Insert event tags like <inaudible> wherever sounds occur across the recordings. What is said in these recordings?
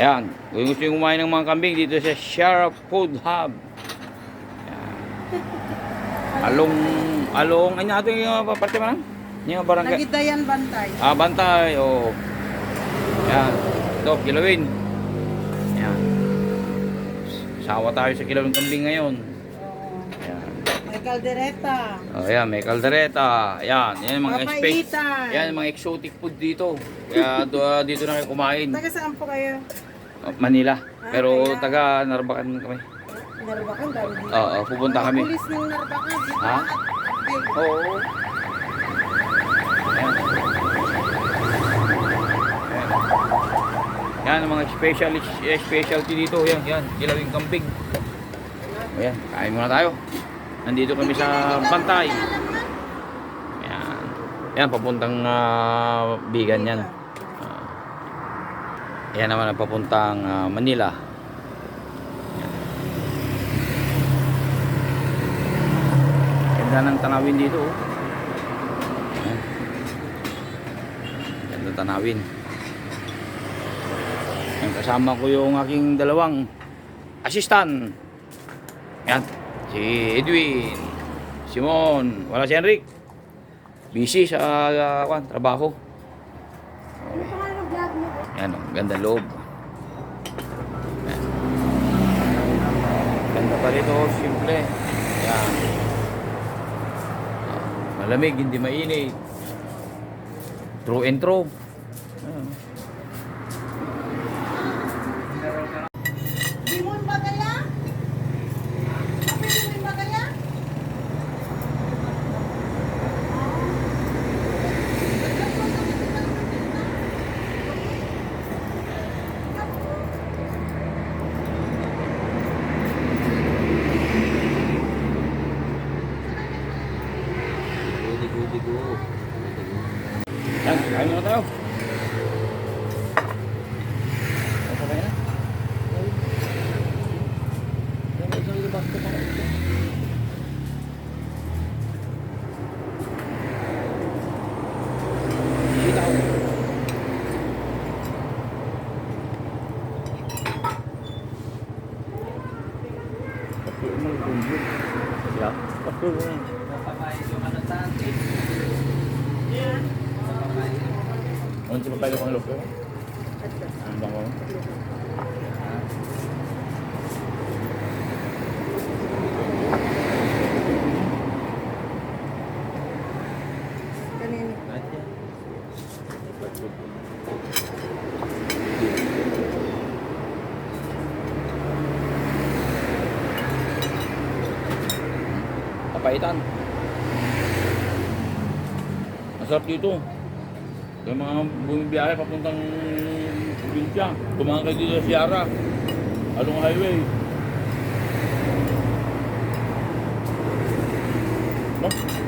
Ayan, kung gusto yung kumain ng mga kambing dito sa Shara Food Hub. Ayan. Along, along, ano natin yung parte man? Yung barangay. Nagidayan bantay. Ah, bantay, o. Ayan, ito, kilawin. Ayan. Sawa tayo sa kilawin kambing ngayon. Kaldereta. Oh, ayan, may kaldereta. Ayan, yan yung mga espe- Papaitan. Yan yung mga exotic food dito. Kaya <laughs> do- ah, dito na kayo kumain. Taga saan po kayo? Oh, Manila. Pero kaya- taga Narbacan kami. Narbacan, dami dito. Oo, pupunta Mga kami. Pulis ng Narbacan. Dito Ha? Oo. Ayan. Ayan. Yan ang mga special eh, specialty dito. Yan, yan. Kilawing kambing. Ayan, kain muna tayo. Nandito kami sa Bantay. Ayan. Yan, papuntang ah, Bigan yan. Ah. Ayan naman ang papuntang ah, Manila. Ayan. Ganda ng tanawin dito. Oh. Ayan. Ganda tanawin. Ayan, kasama ko yung aking dalawang assistant. Ayan. Si Edwin. Simon. Wala si Henrik. Busy sa uh, kwan, trabaho. Ano pangalan ng vlog mo? Ayan, oh, ganda loob. Ayan. Ganda pa rito, simple. Ayan. Ah, Malamig, hindi mainit. True and true. Ayan. Limon Bagaya? Apa Limon Bagaya? Yan, kain muna tayo. Ano ba yan? Yan, isang libas ko pa. Bitaw. Pati mo yung bumbu. Yeah, pati mo yung Ano si papaya kong lupo? Ang bango. Kanini? Papaitan. Masarap dito. Yung mga bumibiyahe papuntang probinsya. Tumangan kayo dito sa Sierra. Along highway. No?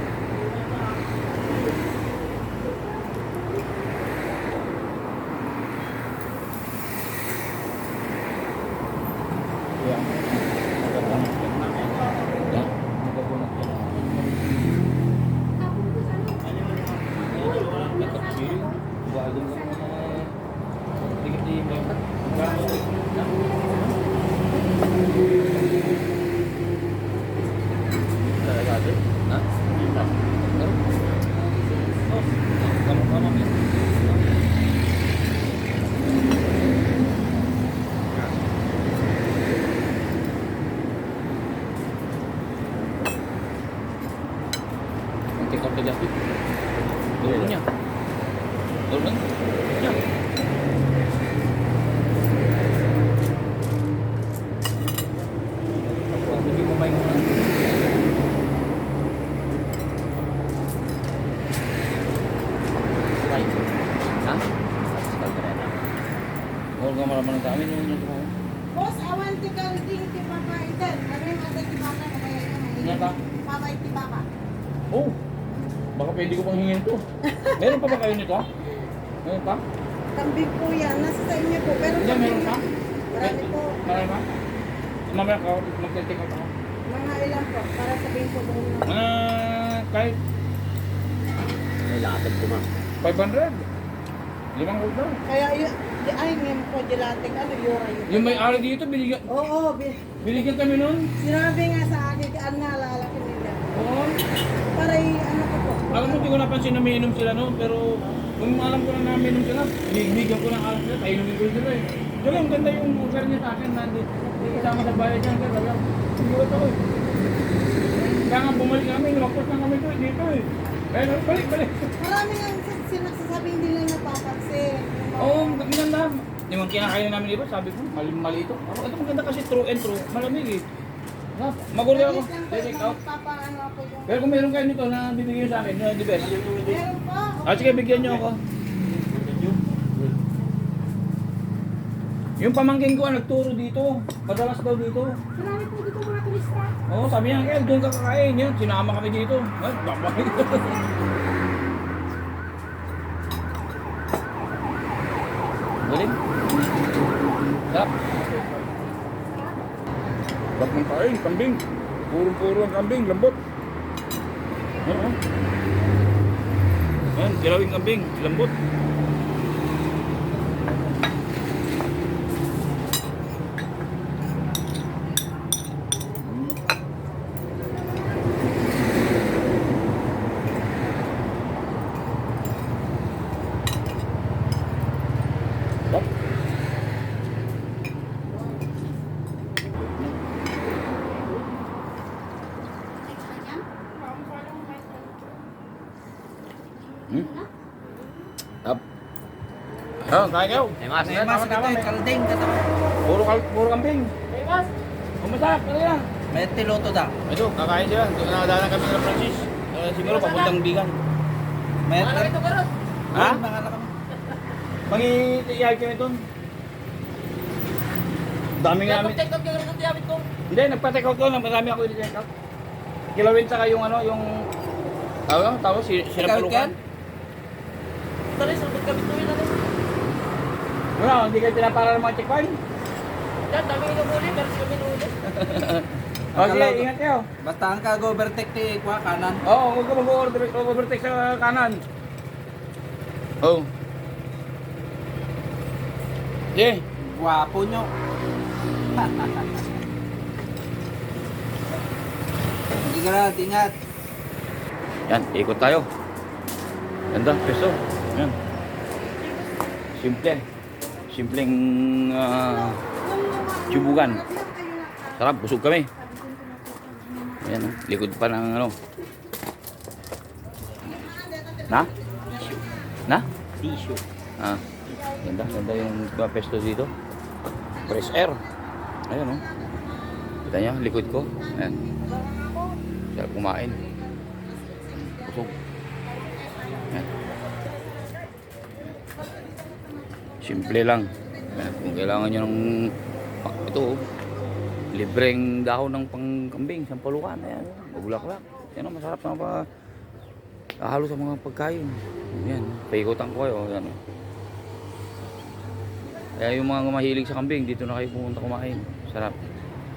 Nanti kau kerja sih. Turunnya. Turun. Ya. Hindi mo ba yung Right. Ha? Huwag ka maraman ng amin yung ito mo. Boss, awan ti kalding ti baka itan. Ano yung ate ti baka na kaya ito? Yan ka? Papa ti baka. Oh, baka pwede ko pang hingin to. Meron pa ba kayo nito? Meron pa? Kambing po yan. Nasa sa inyo po. Pero Hindi, meron pa? Marami po. Marami pa? Mamaya ka, magte-take out ako. Mga ilan po. Para sabihin po kung Ah, kahit May latag ko ma. 500. Limang huwag daw. Kaya yun, Di, ay, ngayon po, gelating, ano, yura yun. Yung may-ari dito, binigyan, Oo, bi- binigyan kami nun. sinabi nga sa akin, ano, naalala ko nila. Oo. Para i- ano. Alam mo, hindi ko napansin na may inom sila noon, pero kung alam ko na na may inom sila, binigyan ko ng alam sila, painumin ko sila eh. Dala, ang ganda yung offer niya sa akin, nandi, hindi kasama sa bayad niya, kaya hindi ko ako eh. Kaya nga bumalik kami, lumagpas na kami doon, dito eh. Kaya balik, balik. Marami nga sinagsasabi hindi lang napapansin. Oo, oh, maganda. Yung kinakain namin dito, sabi ko, mali, mali ito. Ako, ito maganda kasi true and true, malamig eh. Ha? Magulay ako, take out. Papaano ako yung... Pero kung meron kayo nito na bibigyan sa akin, na the best. Meron pa. Ah, sige, bigyan niyo ako. Yung pamangkin ko, nagturo dito. Madalas daw dito. Marami po dito mga turista. Oo, sabi niya, Kel, doon ka kakain. Yan, sinama kami dito. Ay, babalik. <laughs> Galing. Sarap. Sarap ng kain, kambing. Puro-puro ang kambing, lambot. Oo. Yan, kilawing kambing, lambot. Ah, kain kayo. May mas, May mas kita, may kalding kata. Puro, kal puro kambing. Kumusta? Ano yan? May tiloto da. Ito, kakain sila. Doon nakadala kami ng Francis. Uh, siguro papuntang bigan. May ito karot. Ha? Mga kami. Pangitiyay kami doon. Dami nga namin. take out yung ko. Hindi, nagpa-take out ko. Marami ako i-take out. Kilawin saka yung ano, yung... Tawag, tawag, si, sinapalukan. Tara, sabot kami tuwin natin. Wala, hindi kayo pinapara ng mga checkpoint. Yan, dami inumuli, pero si kami nuli. <laughs> O, sige, Akala ko- ingat kayo. Basta ang ka-overtake ti kuha kanan. Oo, oh, huwag ka mag-overtake sa kanan. Oh. Sige. Gwapo nyo. <laughs> Ingat, ingat. Yan, ikot tayo. Ganda, peso. Yan. Simple. Simpleng ah, Subugan. sarap, busog kami. Ayan, oh, likod pa ng ano. Na? Na? Tissue. Ah, ganda, ganda yung uh, pesto dito. Fresh air. Ayan, oh. Kita niya, likod ko. Ayan. Sarap kumain. Simple lang. Kung kailangan nyo ng ah, ito, oh. libreng dahon ng pangkambing, sampalukan. Ayan, magbulaklak. Yan, oh, masarap na pa. Halo sa mga pagkain. Yan, paikutan ko kayo. Yan. oh. Kaya yung mga mahilig sa kambing, dito na kayo pumunta kumain. Sarap.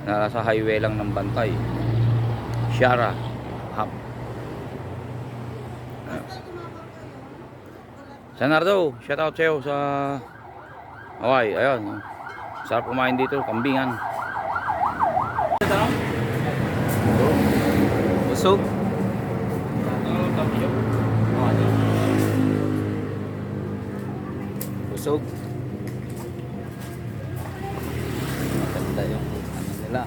Nasa highway lang ng Bantay. Shara. Hub. Sanardo, shout out sa'yo sa Hawaii. Ayun. Sarap kumain dito, kambingan. Busog. Busog. Maganda yung ano nila.